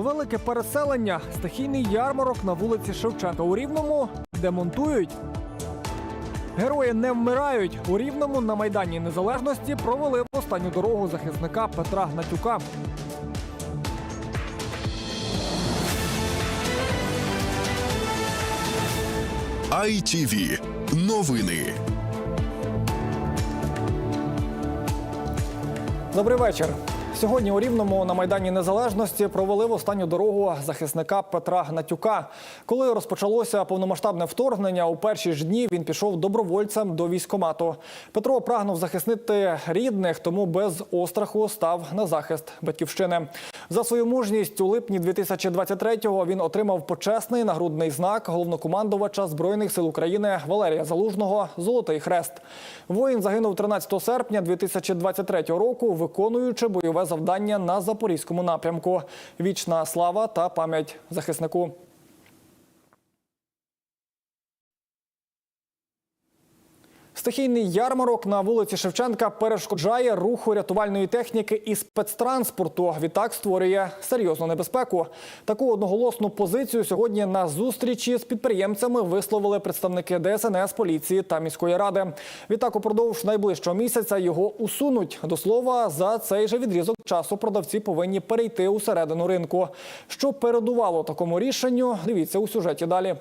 Велике переселення, стихійний ярмарок на вулиці Шевченка у Рівному демонтують. Герої не вмирають. У Рівному на Майдані Незалежності провели останню дорогу захисника Петра Гнатюка. ITV. Новини. Добрий вечір. Сьогодні у Рівному на Майдані Незалежності провели в останню дорогу захисника Петра Гнатюка. Коли розпочалося повномасштабне вторгнення, у перші ж дні він пішов добровольцем до військкомату. Петро прагнув захистити рідних, тому без остраху став на захист батьківщини. За свою мужність у липні 2023-го він отримав почесний нагрудний знак головнокомандувача збройних сил України Валерія Залужного Золотий хрест. Воїн загинув 13 серпня 2023 року, виконуючи бойове завдання на запорізькому напрямку. Вічна слава та пам'ять захиснику. Стихійний ярмарок на вулиці Шевченка перешкоджає руху рятувальної техніки і спецтранспорту. Відтак створює серйозну небезпеку. Таку одноголосну позицію сьогодні на зустрічі з підприємцями висловили представники ДСНС, поліції та міської ради. Відтак упродовж найближчого місяця його усунуть. До слова, за цей же відрізок часу продавці повинні перейти у середину ринку. Що передувало такому рішенню? Дивіться у сюжеті далі.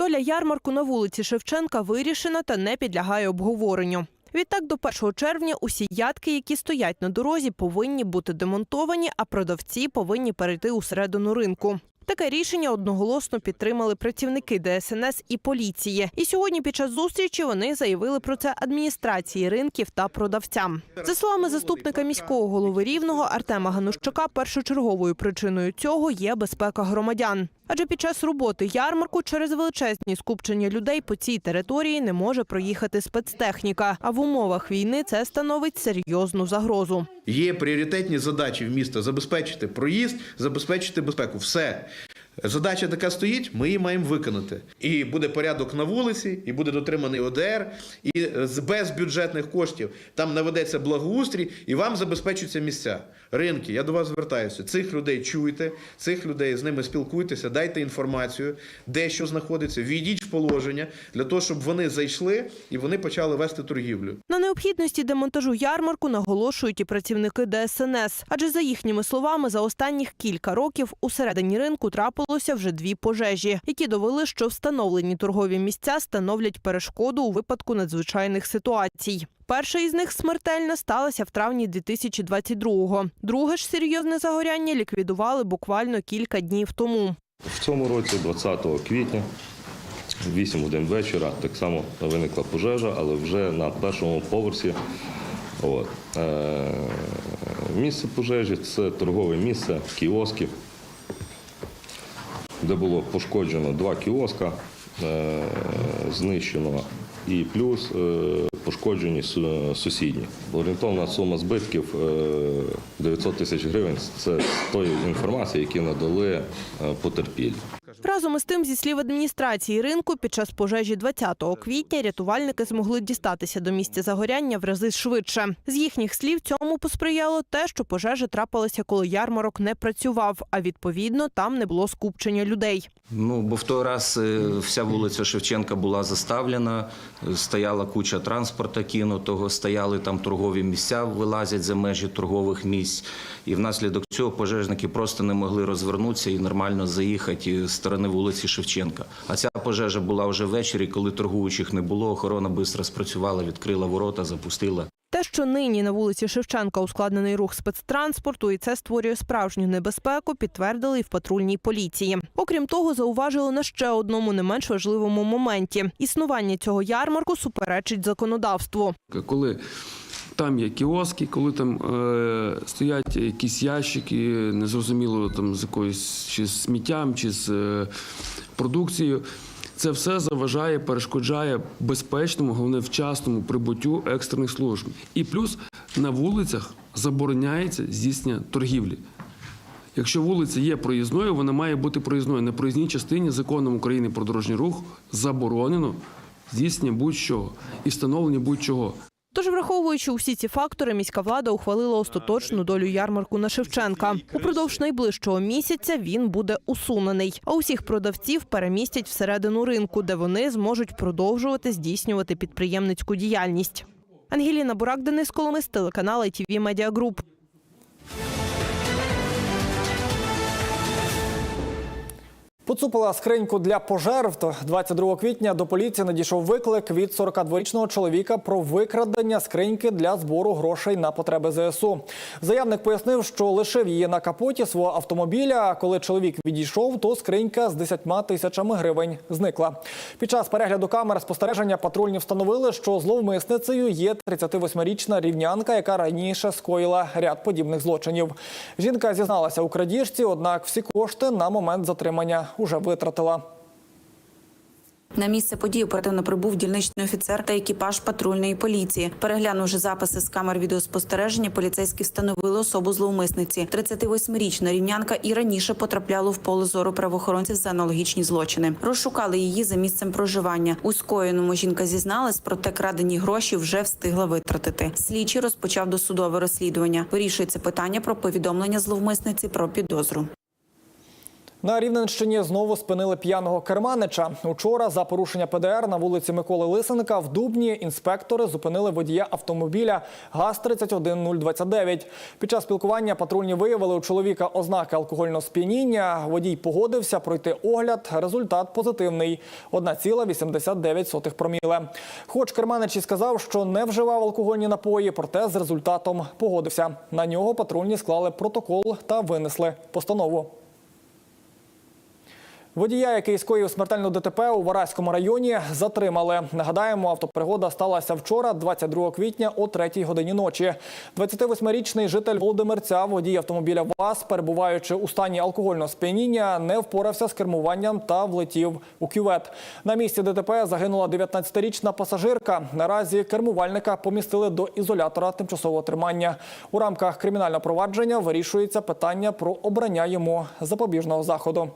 Доля ярмарку на вулиці Шевченка вирішена та не підлягає обговоренню. Відтак до 1 червня усі ядки, які стоять на дорозі, повинні бути демонтовані, а продавці повинні перейти у середину ринку. Таке рішення одноголосно підтримали працівники ДСНС і поліції. І сьогодні під час зустрічі вони заявили про це адміністрації ринків та продавцям. За словами заступника міського голови Рівного Артема Ганущака, першочерговою причиною цього є безпека громадян. Адже під час роботи ярмарку через величезні скупчення людей по цій території не може проїхати спецтехніка. А в умовах війни це становить серйозну загрозу. Є пріоритетні задачі в міста забезпечити проїзд, забезпечити безпеку. Все. Задача така стоїть, ми її маємо виконати. І буде порядок на вулиці, і буде дотриманий ОДР, і без бюджетних коштів там наведеться благоустрій, і вам забезпечуються місця. Ринки, я до вас звертаюся. Цих людей чуйте, цих людей з ними спілкуйтеся, дайте інформацію, де що знаходиться, війдіть в положення для того, щоб вони зайшли і вони почали вести торгівлю. На необхідності демонтажу ярмарку наголошують і працівники ДСНС. Адже за їхніми словами, за останніх кілька років у середині ринку трапилося вже дві пожежі, які довели, що встановлені торгові місця становлять перешкоду у випадку надзвичайних ситуацій. Перша із них смертельна сталася в травні 2022-го. Друге ж серйозне загоряння ліквідували буквально кілька днів тому. В цьому році, 20 квітня, 8 годин вечора, так само виникла пожежа, але вже на першому поверсі. От. Е, місце пожежі це торгове місце, кіоски, де було пошкоджено два кіоска, е, знищено і плюс е, пошкоджені сусідні. Орієнтовна сума збитків е, 900 тисяч гривень це тої інформації, які надали е, потерпілі. Разом із тим, зі слів адміністрації ринку, під час пожежі 20 квітня рятувальники змогли дістатися до місця загоряння в рази швидше. З їхніх слів цьому посприяло те, що пожежа трапилася, коли ярмарок не працював, а відповідно там не було скупчення людей. Ну, бо в той раз е, вся вулиця Шевченка була заставлена, е, стояла куча транспорту кинутого, стояли там торгові місця, вилазять за межі торгових місць. І внаслідок цього пожежники просто не могли розвернутися і нормально заїхати з сторони вулиці Шевченка. А ця пожежа була вже ввечері, коли торгуючих не було. Охорона швидко спрацювала, відкрила ворота, запустила. Те, що нині на вулиці Шевченка ускладнений рух спецтранспорту, і це створює справжню небезпеку, підтвердили і в патрульній поліції. Окрім того, зауважили на ще одному не менш важливому моменті: існування цього ярмарку суперечить законодавству. коли там є кіоски, коли там е, стоять якісь ящики, незрозуміло там з якоюсь чи з сміттям, чи з е, продукцією. Це все заважає, перешкоджає безпечному, головне вчасному прибуттю екстрених служб. І плюс на вулицях забороняється здійснення торгівлі. Якщо вулиця є проїзною, вона має бути проїзною. На проїзній частині законом України про дорожній рух заборонено здійснення будь-чого і встановлення будь-чого. Тож, враховуючи усі ці фактори, міська влада ухвалила остаточну долю ярмарку на Шевченка. Упродовж найближчого місяця він буде усунений. А усіх продавців перемістять всередину ринку, де вони зможуть продовжувати здійснювати підприємницьку діяльність. Ангеліна Бурак, Денис Коломис, телеканал ITV Media Group. Поцупила скриньку для пожертв. 22 квітня до поліції надійшов виклик від 42-річного чоловіка про викрадення скриньки для збору грошей на потреби ЗСУ. Заявник пояснив, що лишив її на капоті свого автомобіля. А коли чоловік відійшов, то скринька з 10 тисячами гривень зникла. Під час перегляду камер спостереження патрульні встановили, що зловмисницею є 38-річна рівнянка, яка раніше скоїла ряд подібних злочинів. Жінка зізналася у крадіжці, однак всі кошти на момент затримання уже витратила. На місце події оперативно прибув дільничний офіцер та екіпаж патрульної поліції. Переглянувши записи з камер відеоспостереження, поліцейські встановили особу зловмисниці. 38-річна рівнянка і раніше потрапляла в поле зору правоохоронців за аналогічні злочини. Розшукали її за місцем проживання. У скоєному жінка зізналась, проте крадені гроші вже встигла витратити. Слідчий розпочав досудове розслідування. Вирішується питання про повідомлення зловмисниці про підозру. На Рівненщині знову спинили п'яного керманича. Учора за порушення ПДР на вулиці Миколи Лисенка в Дубні інспектори зупинили водія автомобіля ГАЗ-31029. Під час спілкування патрульні виявили у чоловіка ознаки алкогольного сп'яніння. Водій погодився пройти огляд. Результат позитивний – 1,89 проміле. Хоч керманич і сказав, що не вживав алкогольні напої, проте з результатом погодився. На нього патрульні склали протокол та винесли постанову. Водія, який скоїв смертельну ДТП у Вараському районі, затримали. Нагадаємо, автопригода сталася вчора, 22 квітня, о 3 годині ночі. 28-річний житель Володимирця, водій автомобіля ВАЗ, перебуваючи у стані алкогольного сп'яніння, не впорався з кермуванням та влетів у кювет. На місці ДТП загинула 19-річна пасажирка. Наразі кермувальника помістили до ізолятора тимчасового тримання. У рамках кримінального провадження вирішується питання про обрання йому запобіжного заходу.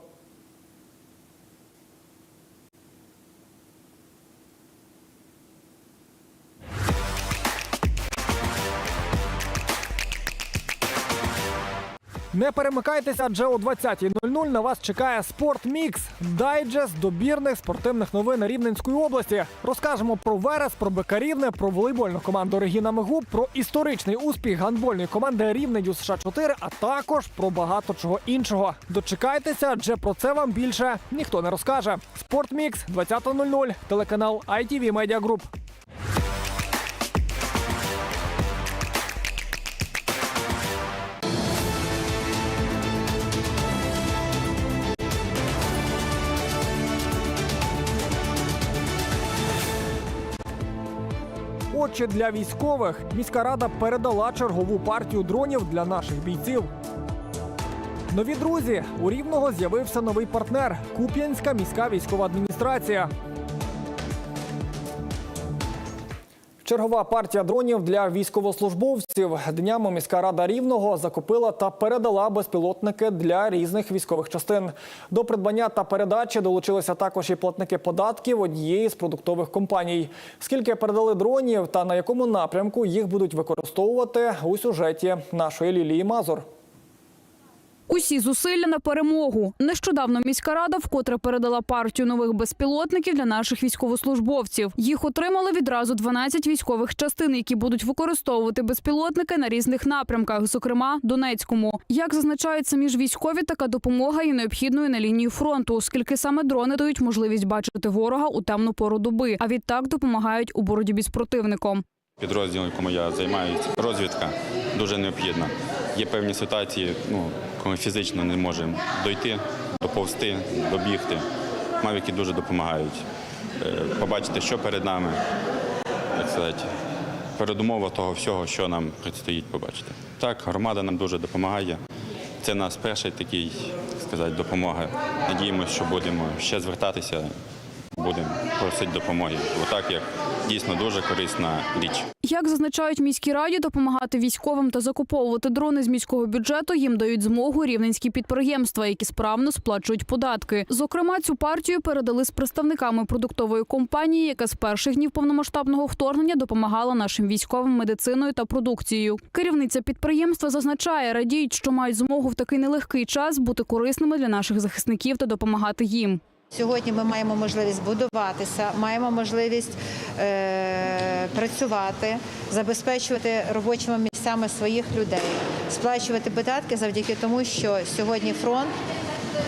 Не перемикайтеся, адже о 20.00 на вас чекає «Спортмікс» – дайджест добірних спортивних новин Рівненської області. Розкажемо про Верес, про Бекарівне, про волейбольну команду Регіна Мегу, про історичний успіх гандбольної команди Рівне США 4 а також про багато чого іншого. Дочекайтеся, адже про це вам більше ніхто не розкаже. «Спортмікс» 20.00, телеканал ITV Media Group. Отже, для військових міська рада передала чергову партію дронів для наших бійців. Нові друзі у рівного з'явився новий партнер Куп'янська міська військова адміністрація. Чергова партія дронів для військовослужбовців. Днями міська рада рівного закупила та передала безпілотники для різних військових частин. До придбання та передачі долучилися також і платники податків однієї з продуктових компаній. Скільки передали дронів та на якому напрямку їх будуть використовувати у сюжеті нашої Лілії Мазур. Усі зусилля на перемогу. Нещодавно міська рада вкотре передала партію нових безпілотників для наших військовослужбовців. Їх отримали відразу 12 військових частин, які будуть використовувати безпілотники на різних напрямках, зокрема Донецькому. Як зазначають самі ж військові, така допомога є необхідною на лінії фронту, оскільки саме дрони дають можливість бачити ворога у темну пору доби, а відтак допомагають у боротьбі з противником. Підрозділ, якому я займаюся, розвідка дуже необхідна. Є певні ситуації, ну, коли фізично не можемо дойти, доповзти, добігти. Мавіки дуже допомагають. Е, Побачити, що перед нами, як сказати, передумова того всього, що нам предстоїть побачити. Так, громада нам дуже допомагає. Це нас перший такий, так сказати, допомога. Надіємося, що будемо ще звертатися будемо просити допомоги. Бо так як дійсно дуже корисна річ. Як зазначають міській раді, допомагати військовим та закуповувати дрони з міського бюджету їм дають змогу рівненські підприємства, які справно сплачують податки. Зокрема, цю партію передали з представниками продуктової компанії, яка з перших днів повномасштабного вторгнення допомагала нашим військовим медициною та продукцією. Керівниця підприємства зазначає, радіють, що мають змогу в такий нелегкий час бути корисними для наших захисників та допомагати їм. Сьогодні ми маємо можливість будуватися, маємо можливість е, працювати, забезпечувати робочими місцями своїх людей, сплачувати податки завдяки тому, що сьогодні фронт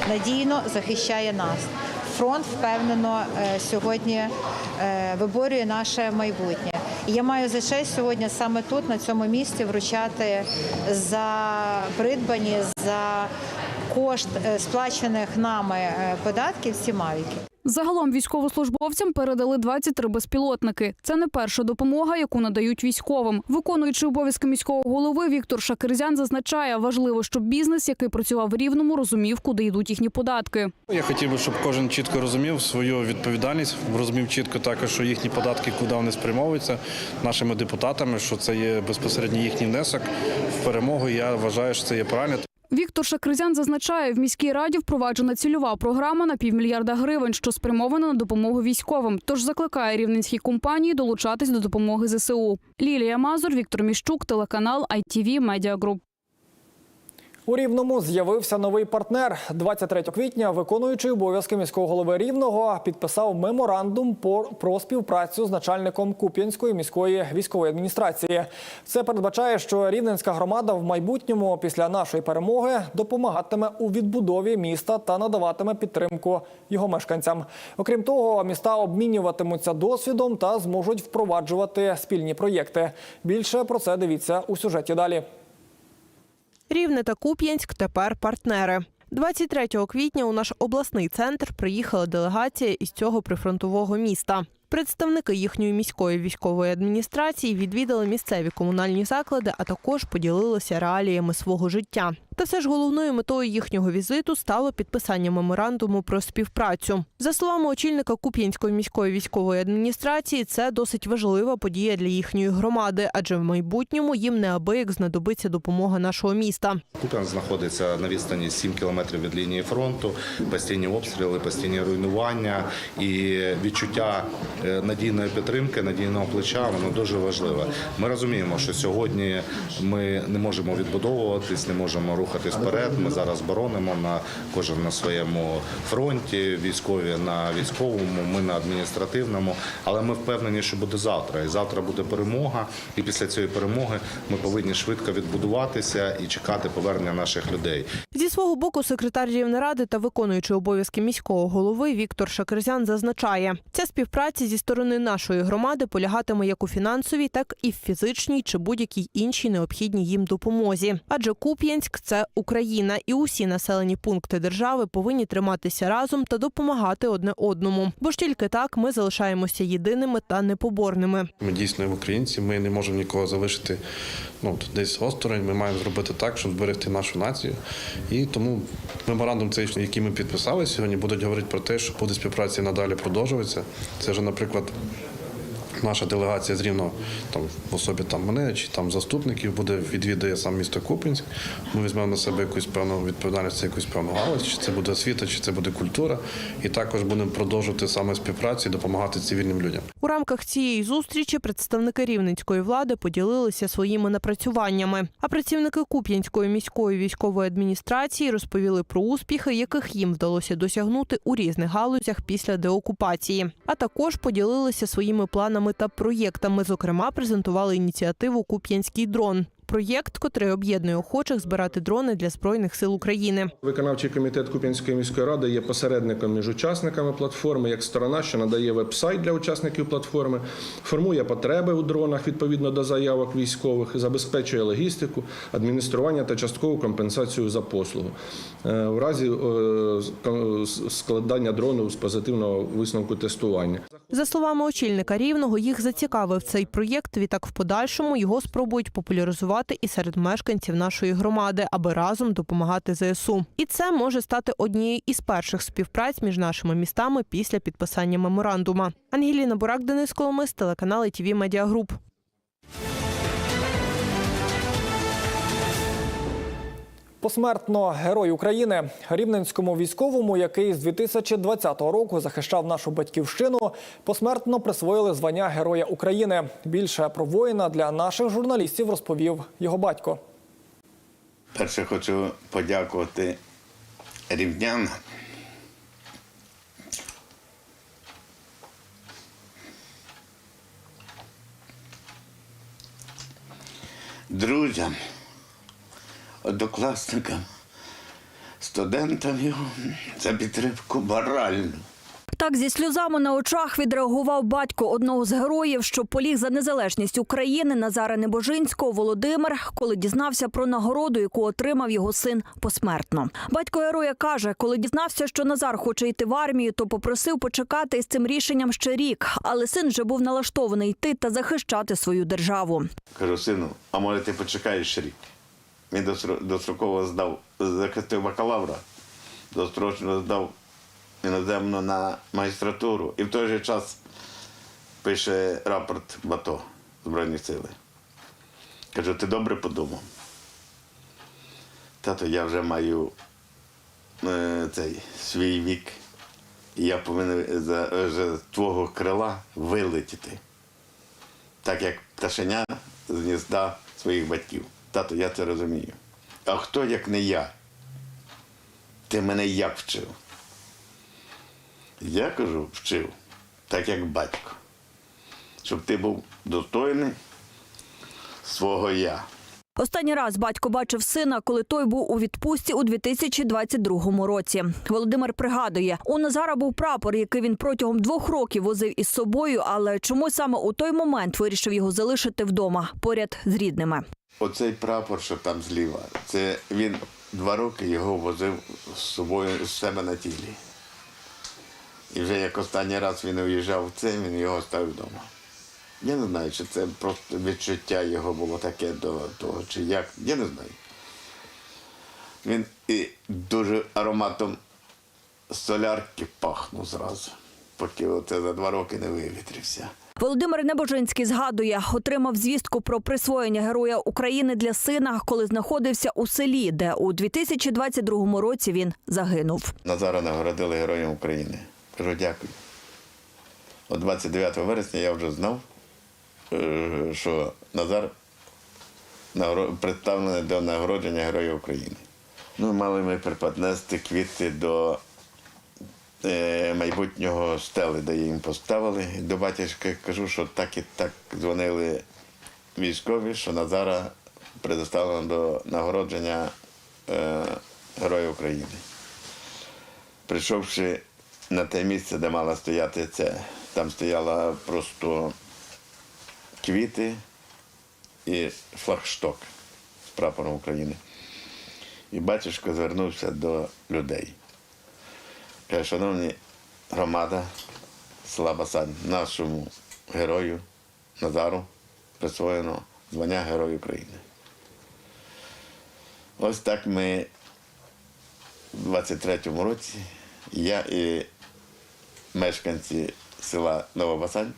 надійно захищає нас. Фронт впевнено е, сьогодні е, виборює наше майбутнє. І я маю за честь сьогодні саме тут, на цьому місці, вручати за придбані за кошт е, сплачених нами е, податків ці мавіки. Загалом військовослужбовцям передали 23 безпілотники. Це не перша допомога, яку надають військовим. Виконуючи обов'язки міського голови, Віктор Шакирзян зазначає, важливо, щоб бізнес, який працював в рівному, розумів, куди йдуть їхні податки. Я хотів би, щоб кожен чітко розумів свою відповідальність, розумів чітко також, що їхні податки, куди вони спрямовуються нашими депутатами, що це є безпосередньо їхній внесок в перемогу. Я вважаю, що це є правильно. Віктор Шакризян зазначає, в міській раді впроваджена цільова програма на півмільярда гривень, що спрямована на допомогу військовим. Тож закликає рівненські компанії долучатись до допомоги ЗСУ. Лілія Мазур, Віктор Міщук, телеканал ITV Media Group. У Рівному з'явився новий партнер. 23 квітня виконуючий обов'язки міського голови Рівного підписав меморандум про співпрацю з начальником Куп'янської міської військової адміністрації. Це передбачає, що рівненська громада в майбутньому після нашої перемоги допомагатиме у відбудові міста та надаватиме підтримку його мешканцям. Окрім того, міста обмінюватимуться досвідом та зможуть впроваджувати спільні проєкти. Більше про це дивіться у сюжеті далі. Рівне та Куп'янськ тепер партнери. 23 квітня у наш обласний центр приїхала делегація із цього прифронтового міста. Представники їхньої міської військової адміністрації відвідали місцеві комунальні заклади, а також поділилися реаліями свого життя. Та все ж головною метою їхнього візиту стало підписання меморандуму про співпрацю. За словами очільника Куп'янської міської військової адміністрації, це досить важлива подія для їхньої громади, адже в майбутньому їм неабияк знадобиться допомога нашого міста. Куп'ян знаходиться на відстані 7 кілометрів від лінії фронту, постійні обстріли, постійні руйнування і відчуття е, надійної підтримки, надійного плеча воно дуже важливе. Ми розуміємо, що сьогодні ми не можемо відбудовуватись, не можемо рухатись вперед. Ми зараз боронимо на кожен на своєму фронті, військові на військовому, ми на адміністративному. Але ми впевнені, що буде завтра. І завтра буде перемога. І після цієї перемоги ми повинні швидко відбудуватися і чекати повернення наших людей. Зі свого боку, секретар Рівнеради та виконуючий обов'язки міського голови Віктор Шакерзян зазначає, ця співпраця зі сторони нашої громади полягатиме як у фінансовій, так і в фізичній чи будь-якій іншій необхідній їм допомозі. Адже Куп'янськ це Україна, і усі населені пункти держави повинні триматися разом та допомагати одне одному. Бо ж тільки так ми залишаємося єдиними та непоборними. Ми дійсно українці, ми не можемо нікого залишити ну, десь осторонь. Ми маємо зробити так, щоб зберегти нашу націю. І тому меморандум, цей, який ми підписали сьогодні, будуть говорити про те, що буде співпраця надалі продовжуватися. Це вже, наприклад. Наша делегація з Рівного там в особі там мене чи там заступників буде відвідає сам місто Купінськ. Ми візьмемо на себе якусь певну відповідальність, якусь певну галузь, чи це буде освіта, чи це буде культура. І також будемо продовжувати саме співпрацю і допомагати цивільним людям. У рамках цієї зустрічі представники рівненської влади поділилися своїми напрацюваннями. А працівники Куп'янської міської військової адміністрації розповіли про успіхи, яких їм вдалося досягнути у різних галузях після деокупації. А також поділилися своїми планами та проєктами. Зокрема, презентували ініціативу Куп'янський дрон. Проєкт, котрий об'єднує охочих збирати дрони для збройних сил України. Виконавчий комітет Куп'янської міської ради є посередником між учасниками платформи, як сторона, що надає веб-сайт для учасників платформи, формує потреби у дронах відповідно до заявок військових, забезпечує логістику, адміністрування та часткову компенсацію за послугу. Е, В разі е, складання дрону з позитивного висновку тестування. За словами очільника рівного, їх зацікавив цей проєкт. Відтак, в подальшому його спробують популяризувати започаткувати і серед мешканців нашої громади, аби разом допомагати ЗСУ. І це може стати однією із перших співпраць між нашими містами після підписання меморандума. Ангеліна Бурак, Денис Коломис, телеканал ТВ Media Посмертно герой України рівненському військовому, який з 2020 року захищав нашу батьківщину, посмертно присвоїли звання Героя України. Більше про воїна для наших журналістів розповів його батько. Перше хочу подякувати рівнянам. Друзям, однокласникам, студентам його за підтримку моральну. Так зі сльозами на очах відреагував батько одного з героїв, що поліг за незалежність України Назара Небожинського Володимир, коли дізнався про нагороду, яку отримав його син посмертно. Батько героя каже, коли дізнався, що Назар хоче йти в армію, то попросив почекати із цим рішенням ще рік, але син вже був налаштований йти та захищати свою державу. Кажу, сину, а може ти почекаєш рік? Він достроково здав, захистив бакалавра, дострочно здав іноземну на магістратуру і в той же час пише рапорт в АТО Збройні Сили. Кажу, ти добре подумав. Тато, я вже маю е, цей свій вік, і я повинен за, за твого крила вилетіти так як пташеня з гнізда своїх батьків. Тато, я це розумію. А хто, як не я? Ти мене як вчив? Я кажу, вчив, так як батько. Щоб ти був достойний свого я. Останній раз батько бачив сина, коли той був у відпустці у 2022 році. Володимир пригадує, у Назара був прапор, який він протягом двох років возив із собою, але чомусь саме у той момент вирішив його залишити вдома поряд з рідними. Оцей прапор, що там зліва, це він два роки його возив з собою з себе на тілі. І вже як останній раз він уїжджав в це, він його ставив вдома. Я не знаю, чи це просто відчуття його було таке до того, чи як. Я не знаю. Він і дуже ароматом солярки пахнув зразу, поки оце за два роки не вивітрився. Володимир Небожинський згадує, отримав звістку про присвоєння Героя України для сина, коли знаходився у селі, де у 2022 році він загинув. Назара нагородили Героєм України. Кажу, дякую. От 29 вересня я вже знав, що Назар представлений до нагородження Героя України. Ну, мали ми приподнести квіти до е, майбутнього стели, де їм поставили. До батюшки кажу, що так і так дзвонили військові, що Назара предоставлено до нагородження е, Героя України. Прийшовши на те місце, де мала стояти це, там стояла просто квіти і флагшток з прапором України. І батюшко звернувся до людей. Каже, шановні громада села Басань, нашому герою Назару присвоєно звання Герой України. Ось так ми у 23-му році я і мешканці села Новобасань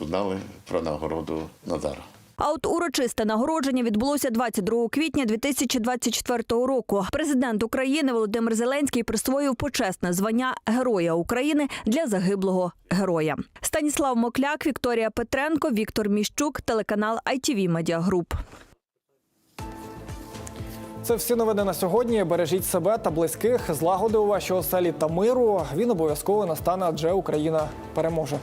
узнали про нагороду Назара. А от урочисте нагородження відбулося 22 квітня 2024 року. Президент України Володимир Зеленський присвоїв почесне звання Героя України для загиблого героя. Станіслав Мокляк, Вікторія Петренко, Віктор Міщук, телеканал ITV Media Group. Це всі новини на сьогодні. Бережіть себе та близьких, злагоди у вашій оселі та миру. Він обов'язково настане, адже Україна переможе.